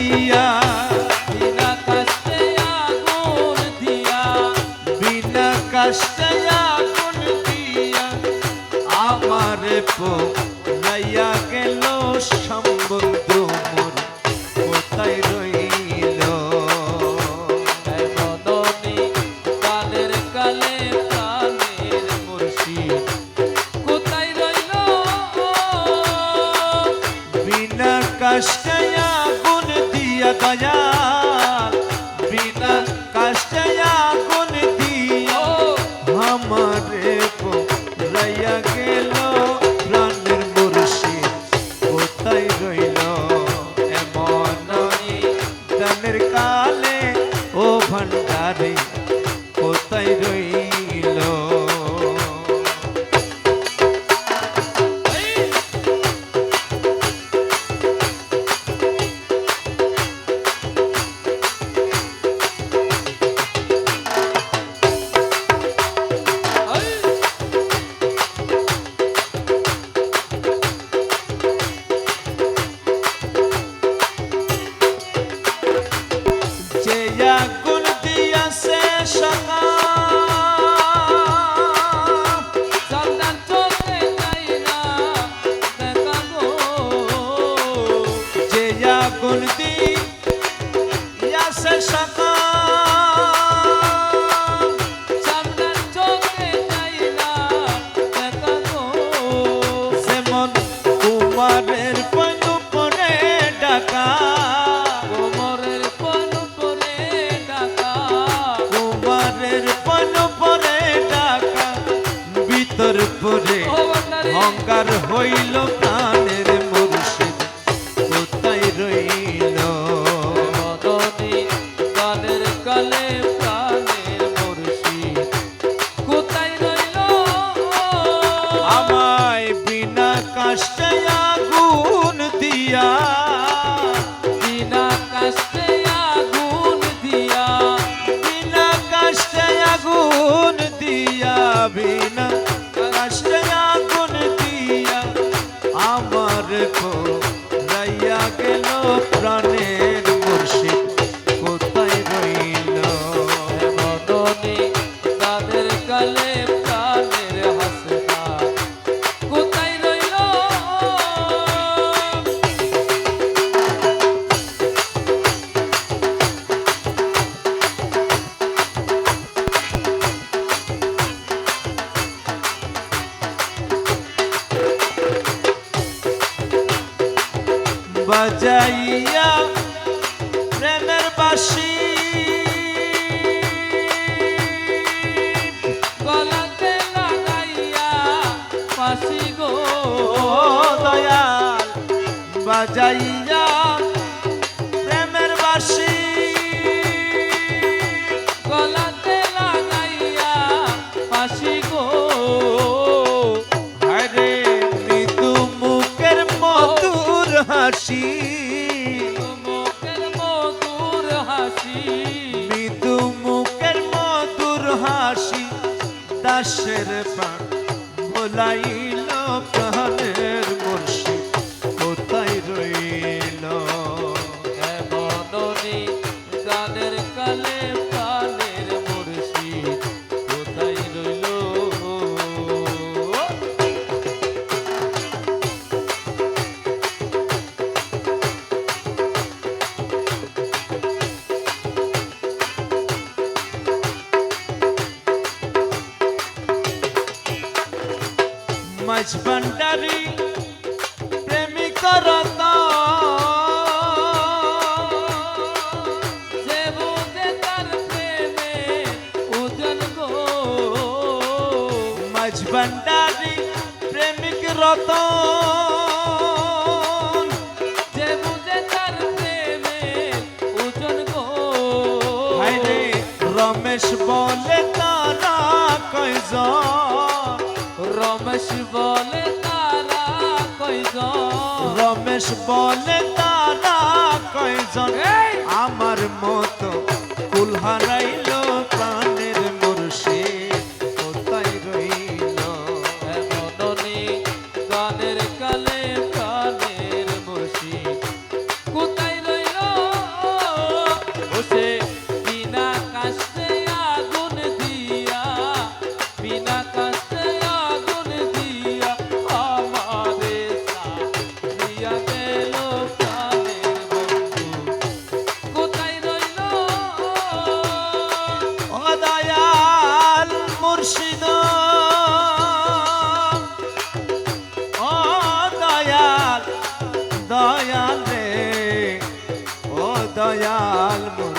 দিয়া বিনা কষ্টে আগুন দিয়া। বিনা কষ্টে আগুন দিয়া। আমার পোলাইয়া গেল সম্বন্ধু অহংকার হইল প্রাণের মুর্শিদ কোথায় রইল? মদনী কালের কালে প্রাণের মুর্শিদ কোথায় রইল? আমায় বিনা কষ্টে আগুন দিয়া। বিনা কষ্টে আমার রাইয়া গেল প্রাণের মুর্শিদ। কোথায় রইল? মদনী তাদের কালে বাজাইয়া প্রেমের বাসি গলাতে লাগাইয়া ফাঁসি গো দয়াল বাজাইয়া মুখের মধুর হাসি। মধুর হাসি দাসের প্রাণ ভোলাইল মাঝ ভান্ডারি প্রেমিক রত যে বুঝে তার প্রেমে উজন গো। মাঝ ভান্ডারি, প্রেমিক রত যে বুঝে তার প্রেমে উজন গো। হায়রে রমেশ বলে তারা কয়জন? রমেশ বলে তারা কয়জন রমেশ বলে তারা কয়জন! আমার মতো দয়াল